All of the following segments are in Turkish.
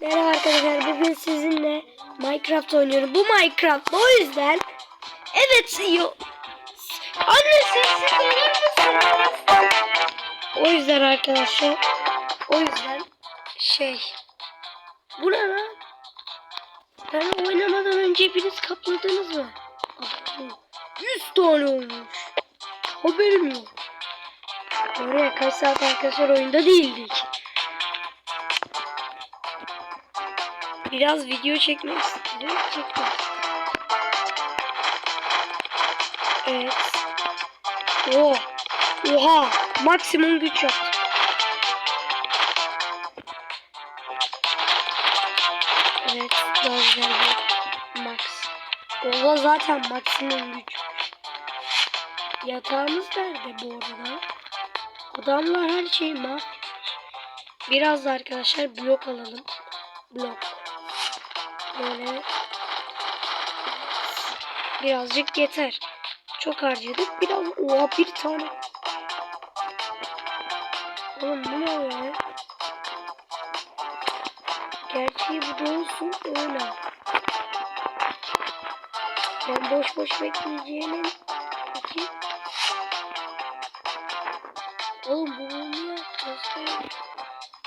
Merhaba arkadaşlar bugün sizinle Minecraft oynuyorum. Bu Minecraft o yüzden evet yo Anne sessiz olur? O yüzden arkadaşlar o yüzden şey bu ne lan? Ben oynamadan önce hepiniz kapladınız mı? Abo, 100 tane olmuş. Haberim yok. Oraya kaç saat arkadaşlar oyunda değildik. Biraz video çekmek istedim. Çekmek. Evet. Oha. Oha. Maksimum güç yaptım. Evet. Bir max. Oha zaten maksimum güç. Yatağımız nerede bu arada? Adamlar her şeyi mahvetmiş. Biraz da arkadaşlar blok alalım. Blok. Böyle birazcık yeter. Çok harcadık. Biraz oha bir tane. Oğlum bu ne ya? Gerçeği bu da olsun öyle. Ben boş boş bekleyeceğimin iki. Oğlum bu ne?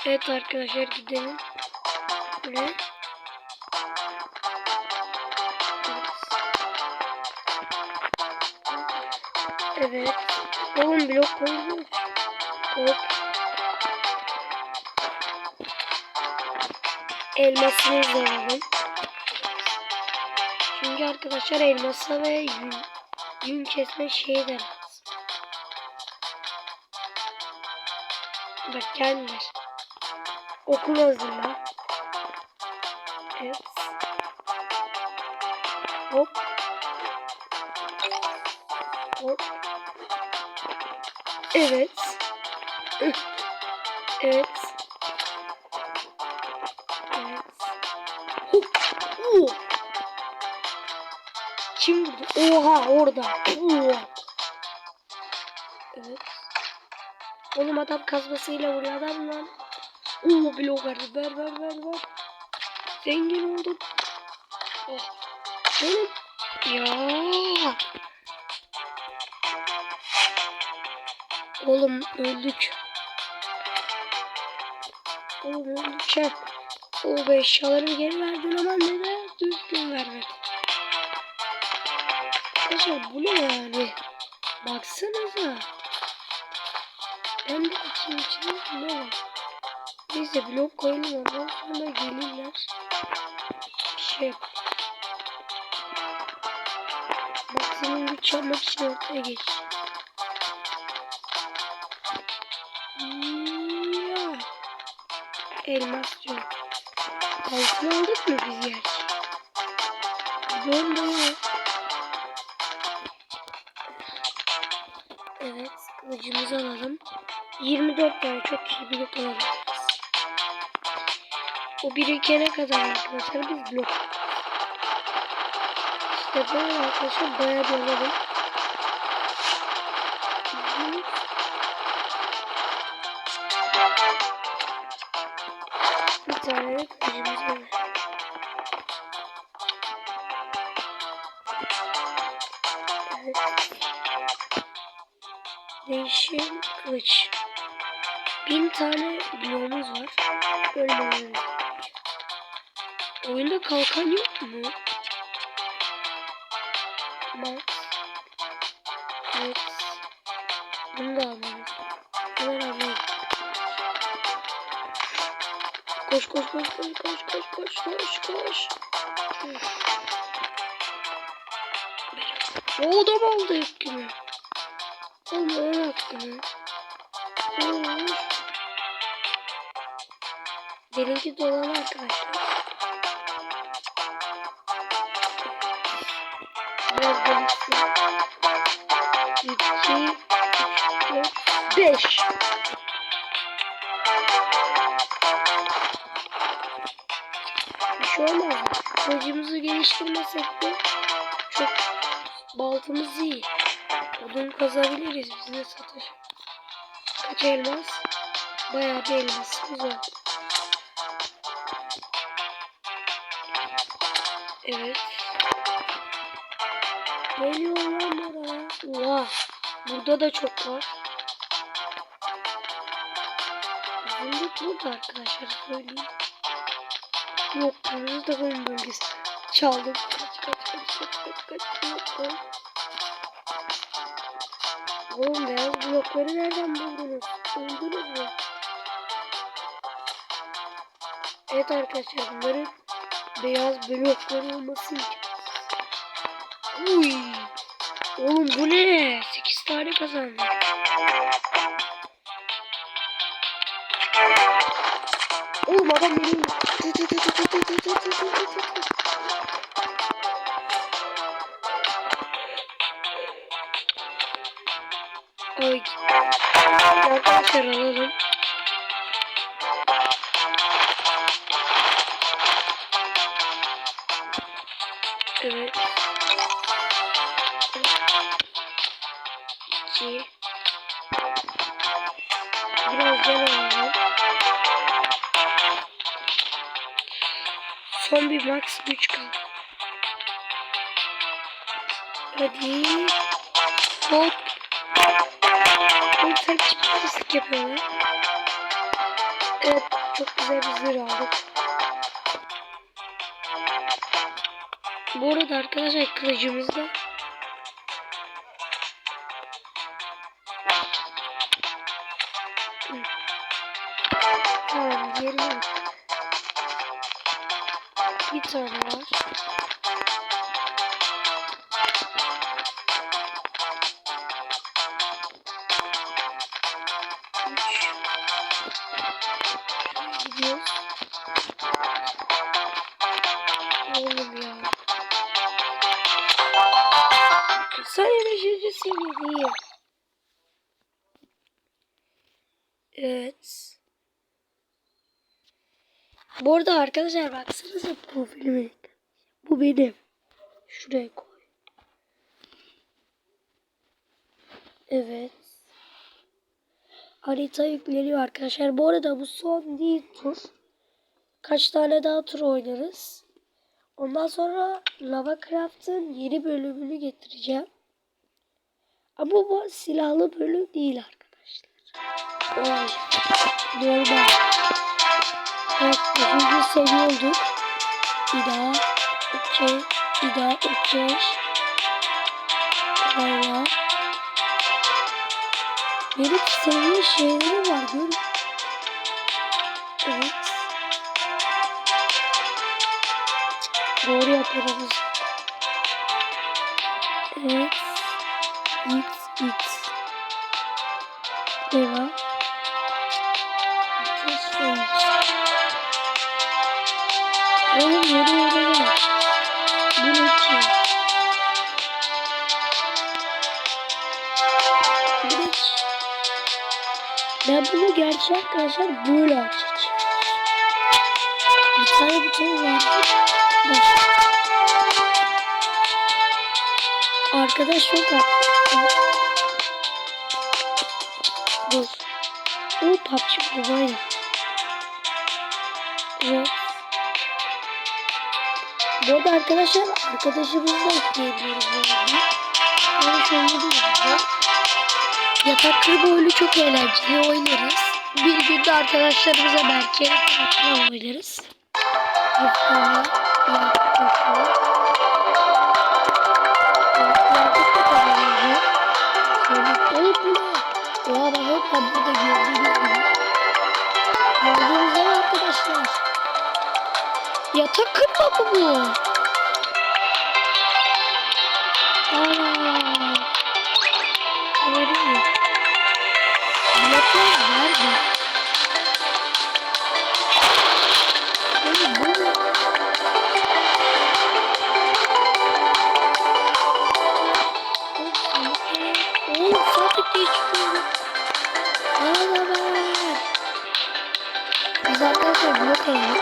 Evet arkadaşlar gidelim. Buraya. Evet. Oğlum blok koydu. Hop. Elmasını izleyelim. Çünkü arkadaşlar elmasa ve yün, yün kesme şeyi de lazım. Bak geldiler. Okul hazırla. Evet. Hop. Hop. Evet. Evet. Evet. Hop. Oo. Kim vurdu? Oha orada. Oha. Evet. Oğlum adam kazmasıyla vuruyor adam lan. Oo blok verdi. Ver ver ver ver. Zengin oldum. Oh. Oğlum. Ya. Oğlum öldük. Oğlum öldük ya. O be eşyalarımı geri verdin ama neden düzgün vermedin? Arkadaşlar bu ne yani? Baksanıza. Hem de için içinde ne var? Neyse blok koyalım ondan sonra gelirler. Bir şey yap. Maksimum güç yapmak için ortaya geç. Elmas diyor. Altın aldık mı biz gerçi? Zor değil. Evet. Kılıcımızı alalım. 24 tane çok iyi blok alalım. O birikene kadar arkadaşlar biz blok. İşte böyle arkadaşlar bayağı bir alalım. Kılıç. Bin tane bloğumuz var. Ölmememiz. Oyunda kalkan yok mu? Max. Evet. Bunu da almalıyız. Hemen almalıyız. Koş koş koş koş koş koş koş koş koş. O adam aldı günü. Oğlum öyle hakkını. Olur. Benimki dolan arkadaşlar. Biraz gelişsin. 2, 3, 4, 5. Bir şey olmaz. Kılıcımızı geliştirmesek de çok baltamız iyi. Odun kazabiliriz biz de satış. Kaç elmas? Bayağı bir. Güzel. Evet. Geliyor lan oraya. Oha. Burada da çok var. Zümrüt burada arkadaşlar söyleyeyim. Yok kırmızı takım bölgesi. Çaldım. Kaç kaç kaç kaç kaç kaç. Yok lan. Oğlum beyaz blokları nereden buldunuz? Buldunuz mu? Evet arkadaşlar bunların beyaz blokları olması imkansız. Uy. Oğlum bu ne? 8 tane kazandım. Oğlum adam benim. Ay. Arkadaşlar alalım. Evet. İki. Biraz can alalım. Son bir max güç kaldı. Hadi. Hop. Oğlum sen çiftlik yapıyorlar. Evet çok güzel bir zırh aldık. Bu arada arkadaşlar kılıcımızda. Tamam. Bir tane var. Evet. Bu arada arkadaşlar baksanıza profilime. Bu benim. Şuraya koy. Evet. Harita yükleniyor arkadaşlar. Bu arada bu son değil tur. Kaç tane daha tur oynarız. Ondan sonra Lava Craft'ın yeni bölümünü getireceğim. Ama bu silahlı bölüm değil arkadaşlar. Oy. Normal. Evet, üçüncü seviye olduk. Bir daha. Okey. Bir daha. Okey. Böyle. Benim seviye şeyleri var. Görün. Evet. Doğru yapıyoruz. Evet. X X. gerçek arkadaşlar böyle açacağım. Bir tane bir şey var. Arkadaş yok artık. Dur. O PUBG Mobile. Evet. Bu arada arkadaşlar arkadaşımızla ekleyebiliyoruz bu arada. Yani şöyle mi? Yatak kırma oyunu çok eğlenceli oynarız. Bir günde arkadaşlarımıza belki yatakla oynarız. Bu ne? Oha bak hep ben burada gördüğünüz gibi. Gördüğünüz gibi arkadaşlar. Yatak kırma mı bu? Ana. Öyle Yapmaz nerede? Yani bu Oğlum saat diye çıkıyorum. Ne arkadaşlar blok alalım.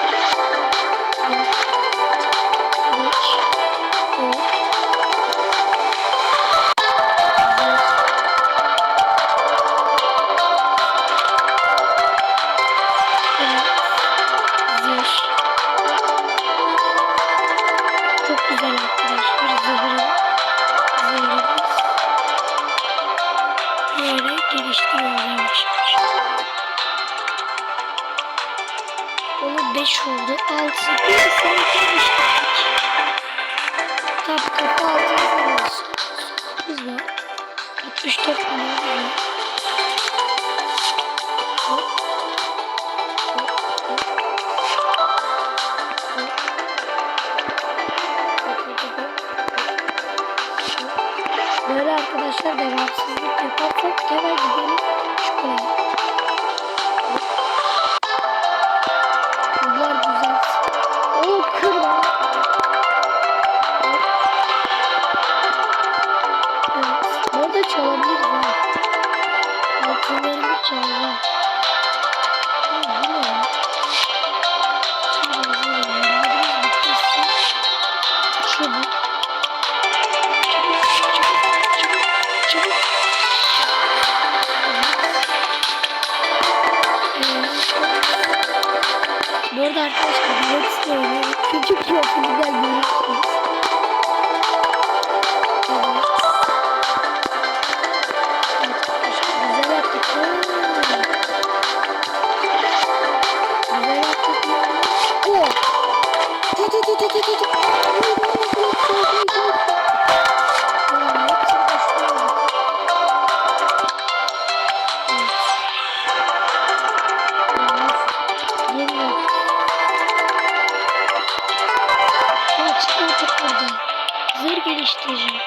Tap kapı. Biz var. 64 milyon. Böyle arkadaşlar devamsızlık yaparsak hemen gidelim. Bunlar Bu arada arkadaşlar ben hepsini oynuyorum. Çünkü profilimden görürsünüz. уничтожим.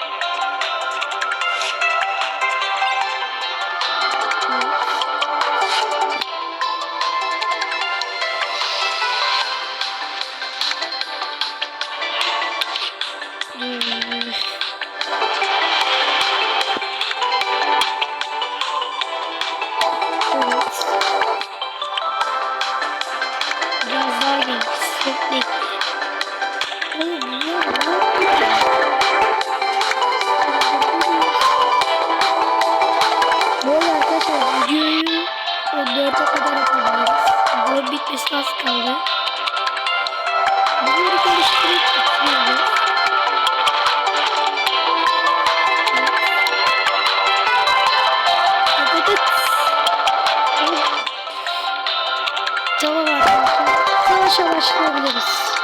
Başlayabiliriz.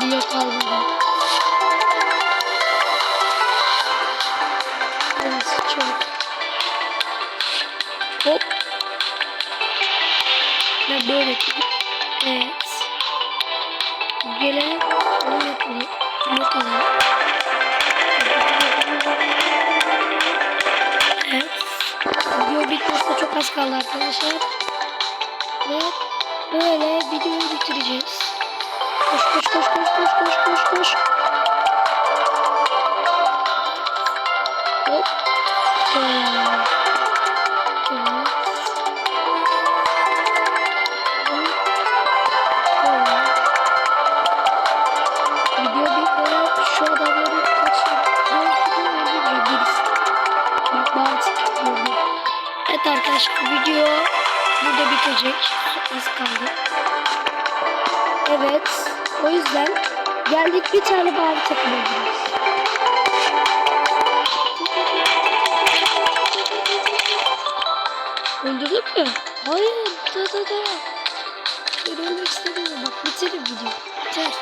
Blok almadan. Evet çok. Hop. Ben böyle yapayım. Evet. Gelelim. Bunu yapalım. Blok alalım. Evet. Video bitmesine çok az kaldı arkadaşlar. Ve böyle videoyu bitireceğiz. Koş koş koş koş koş koş koş koş. Hop. Evet arkadaşlar video burada bitecek. Az kaldı. Evet. O yüzden geldik bir tane mavi takım alacağız. Öldürdük mü? Hayır. Da da da. Ben ölmek istemiyorum. Bak bitirin video. Biter.